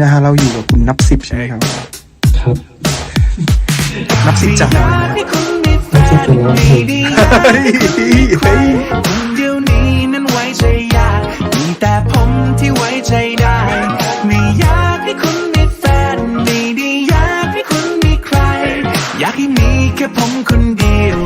นะฮะเราอยู่กับคุณนับสิบใช่ไหมครับ ครับ นับสิบจากอะไรนะให้คุณมีแฟนไม่ดีใช่ดีเฮ้ยเฮ้ยคนเดียวนี้นั้นไว้ใจยากมีแต่ผมที่ไว้ใจได้ ไม่อยากให้คุณมีแฟนไม่ได้อยากให้คุณมีใคร อยากให้มีแค่ผมคนเดียว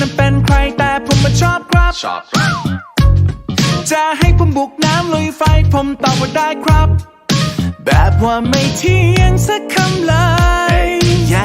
นั้นเป็นใครแต่ผมมาชอบครับจะให้ผมบุกน้ำลุยไฟผมตอบว่าได้ครับ แบบว่าไม่เที่ยงสักคำเลยอย่า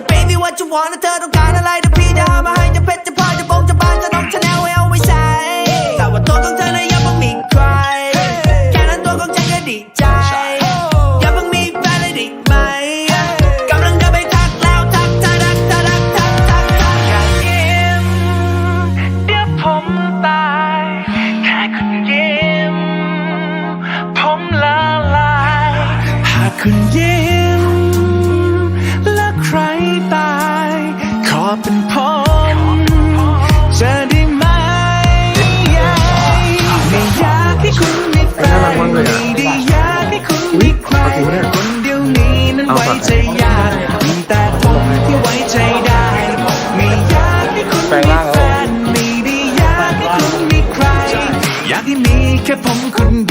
ทั้งบ้านตายจะไปด้วยกันหวแค่ตอนที่รักทำไมเธอย my baby และเงินเธอต้องการอะไรเดี๋ยวพี่จะหามาให้จะเพชรจะพลอยจะบงจะบานจะน้องชาแนลให้เอาไว้ใช้แต่ว่าตัวของเธอน่ะยังไม่มีใคร แค่นั้นตัวของฉันก็ดีใจย่าเพิ่มีแฟนเลยด้ไหมกำลังเดินไปทักแล้วทักทักทักทักทักทักทักทักอย่ายิ้มเดี๋ยวผมตายแค่คุณยิ้มผมละลายหากคุณยิ้ม ป็นผมจอได้ไหมไม่อยากให้คุณมีแฟนไม่ได้อยากให้คุณมีใครคนเดียวนี้นั้นไว้ใจยากมีแต่ผมที่ไว้ใจได้ไม่อยากให้คุณมีแฟนไม่ได้อยากให้คุณมีใคร อยากให้มีแค่ผมคนเดียว